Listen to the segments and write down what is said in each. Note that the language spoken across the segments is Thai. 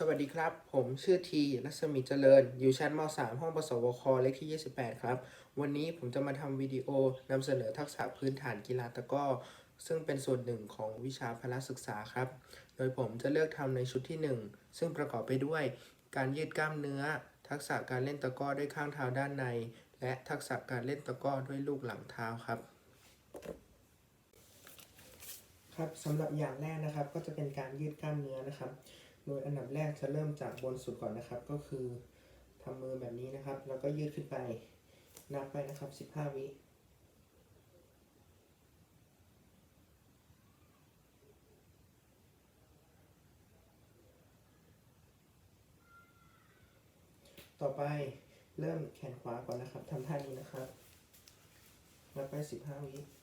สวัสดีครับ ผมชื่อทีรัศมีเจริญ อยู่ชั้นม .3 ห้องปสวคเลขที่ 28 ครับ วันนี้ผมจะมาทำวิดีโอนำเสนอทักษะพื้นฐานกีฬาตะก้อ ซึ่งเป็นส่วนหนึ่งของวิชาพละศึกษาครับ โดยผมจะเลือกทำในชุดที่ 1 ซึ่งประกอบไปด้วย การยืดกล้ามเนื้อ ทักษะการเล่นตะก้อด้วยข้างเท้าด้านใน และทักษะการเล่นตะก้อด้วยลูกหลังเท้าครับครับสำหรับอย่างแรกนะครับก็จะเป็นการยืดกล้ามเนื้อนะครับ โดยอันดับแรกจะเริ่มจากบนสุดก่อนนะครับ ก็คือทำมือแบบนี้นะครับ แล้วก็ยืดขึ้นไป นับไปนะครับ 15 วิต่อไปเริ่มแขนขวาก่อนนะครับทำท่านี้นะครับ นับไป 15 วิ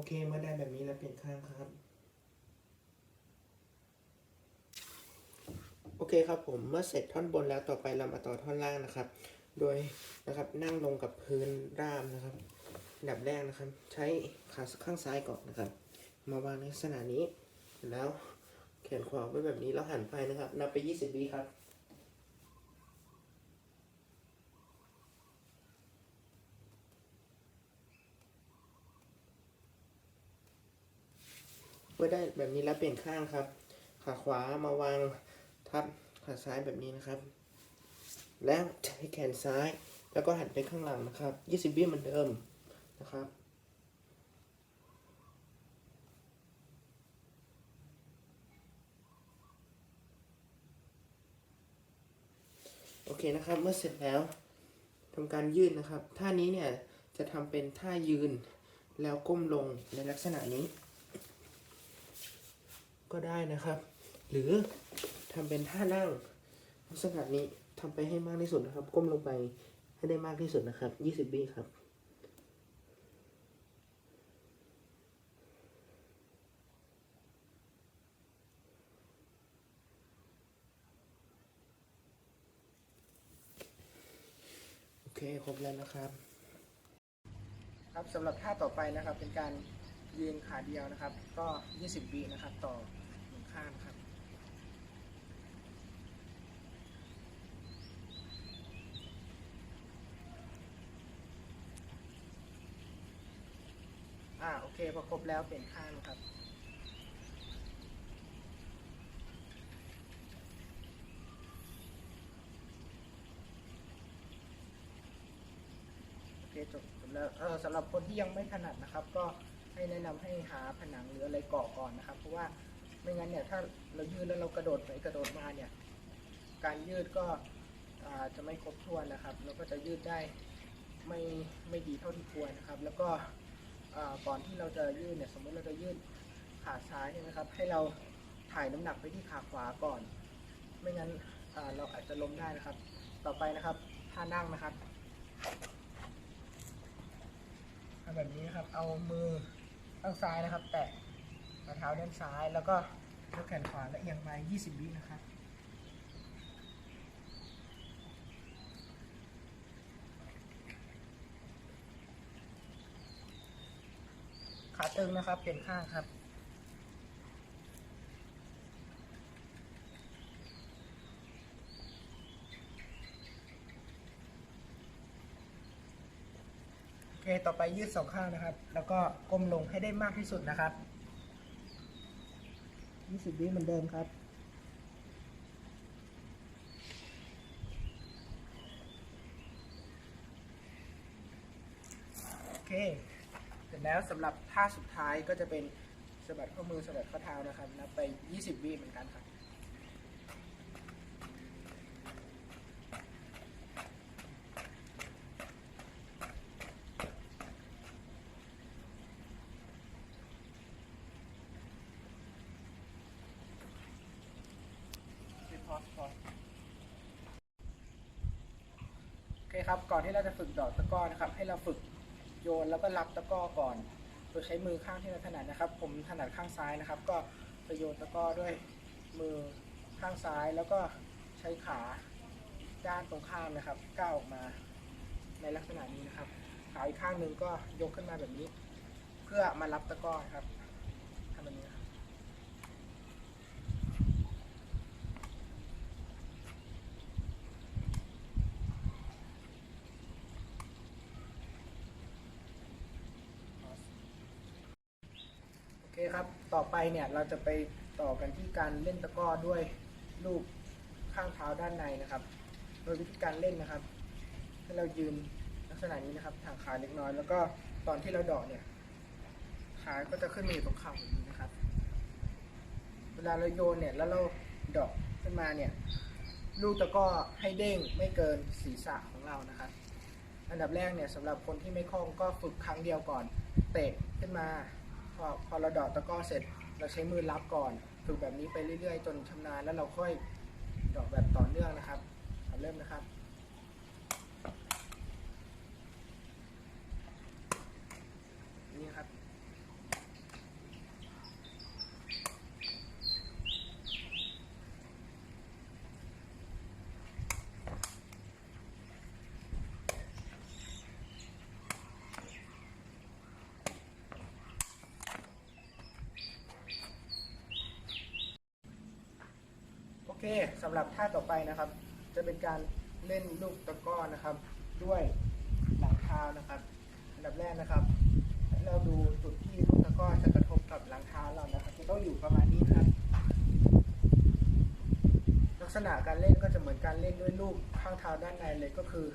อเคเมื่อได้แบบนี้แล้วเปลี่ยนข้างครับ โอเคครับผมเมื่อเสร็จท่อนบนแล้วต่อไปเรามาต่อท่อนล่างนะครับ โดยนะครับนั่งลงกับพื้นราบนะครับดับแรกนะครับ ใช้ขาข้างซ้ายก่อนนะครับ มาวางในลักษณะนี้แล้วแขนขวาไว้แบบนี้แล้วหันไปนะครับนับไป 20วิครับ มื่อได้แบบนี้แล้วเปลี่ยนข้างครับ ขาขวามาวางทับขาซ้ายแบบนี้นะครับ แล้วใช้แขนซ้าย แล้วก็หันไปข้างหลังนะครับ 20วิเหมือนเดิมนะครับโอเคนะครับ เมื่อเสร็จแล้วทำการยืดนะครับ ท่านี้เนี่ยจะทำเป็นท่ายืนแล้วก้มลงในลักษณะนี้ ก็ได้นะครับ หรือทำเป็นท่านั่งลักษณะนี้ทำไปให้มากที่สุดนะครับ ก้มลงไปให้ได้มากที่สุดนะครับ20วิครับโอเคครบแล้วนะครับ ครับสำหรับท่าต่อไปนะครับเป็นการ ยืนขาเดียวนะครับ ก็ 20วินะครับ ต่อหนึ่งข้างครับ อ่า โอเค พอครบแล้วเปลี่ยนข้างนะครับโอเคจบจบแล้วเออสำหรับคนที่ยังไม่ถนัดนะครับ ก็ ให้แนะนำให้หาผนังหรืออะไรเกาะก่อนนะครับ เพราะว่าไม่งั้นเนี่ยถ้าเรายืดแล้วเรากระโดดไปกระโดดมาเนี่ยการยืดก็จะไม่ครบถ้วนนะครับ แล้วก็จะยืดได้ไม่ไม่ดีเท่าที่ควรนะครับ แล้วก็ก่อนที่เราจะยืดเนี่ยสมมติเราจะยืดขาซ้ายใช่ไหมครับ ให้เราถ่ายน้ำหนักไปที่ขาขวาก่อน ไม่งั้นเราอาจจะล้มได้นะครับ ต่อไปนะครับท่านั่งนะครับทำแบบนี้นะครับ เอามือ ข้างซ้ายนะครับ แตะฝ่าเท้าด้านซ้าย แล้วก็ยกแขนขวาและเอียงไป 20 วินะครับขาตึงนะครับ เปลี่ยนข้างครับ เคต่อไปยืดสองข้างนะครับ แล้วก็ก้มลงให้ได้มากที่สุดนะครับ20วิเหมือนเดิมครับ โอเค เสร็จแล้วสำหรับท่าสุดท้ายก็จะเป็นสะบัดข้อมือสะบัดข้อเท้านะครับนับไป 20 วิเหมือนกันครับ พอพอโอเคครับ ก่อนที่เราจะฝึกดอกตะก้อนะครับ ให้เราฝึกโยนแล้วก็รับตะก้อก่อน โดยใช้มือข้างที่เราถนัดนะครับ ผมถนัดข้างซ้ายนะครับ ก็จะโยนตะก้อด้วยมือข้างซ้ายแล้วก็ใช้ขาด้านตรงข้ามนะครับ ก้าวออกมาในลักษณะนี้นะครับ ขาอีกข้างหนึ่งก็ยกขึ้นมาแบบนี้ เพื่อมารับตะก้อครับทำแบบนี้ครับ โอเคครับ ต่อไปเนี่ยเราจะไปต่อกันที่การเล่นตะกร้อด้วยลูกข้างเท้าด้านในนะครับ โดยวิธีการเล่นนะครับ ให้เรายืนลักษณะนี้นะครับทางขาเล็กน้อย แล้วก็ตอนที่เราดอกเนี่ย ขาก็จะขึ้นมาอยู่ตรงเข่าแบบนี้นะครับ เวลาเราโยนเนี่ยแล้วเราดอกขึ้นมาเนี่ย ลูกตะก้อให้เด้งไม่เกินศีรษะของเรานะครับ อันดับแรกเนี่ยสำหรับคนที่ไม่คล่องก็ฝึกครั้งเดียวก่อน เตะขึ้นมา อพอเราดอกตะก้อเสร็จ เราใช้มือรับก่อนฝึกแบบนี้ไปเรื่อยๆ จนชำนาญแล้วเราค่อยดอกแบบต่อเนื่องนะครับเริ่มนะครับ เคสำหรับท่าต่อไปนะครับ จะเป็นการเล่นลูกตะก้อนะครับ ด้วยหลังเท้านะครับอันดับแรกนะครับให้เราดูจุดที่ลูกตะก้อจะกระทบกับหลังเท้าเรานะครับจะต้องอยู่ประมาณนี้นะครับ ลักษณะการเล่นก็จะเหมือนการเล่นด้วยลูกข้างเท้าด้านในเลยก็คือ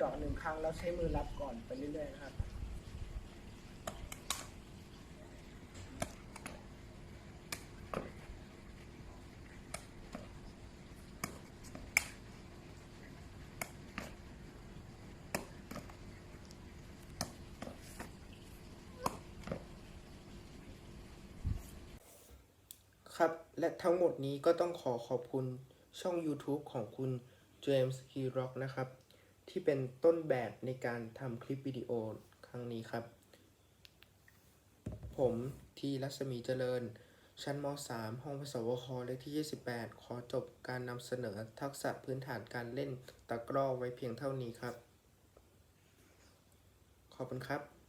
ดอกหนึ่งครั้งแล้วใช้มือรับก่อนไปเรื่อยๆนะครับ ครับ และทั้งหมดนี้ก็ต้องขอขอบคุณช่อง YouTube ของคุณ James h e Rock นะครับ ที่เป็นต้นแบบในการทำคลิปวิดีโอครั้งนี้ครับ ผมทีรัศมีเจริญ ชั้นม .3 ห้องพสวคเลขที่ 28 ขอจบการนำเสนอทักษะพื้นฐานการเล่นตะกร้อไว้เพียงเท่านี้ครับ ขอบคุณครับ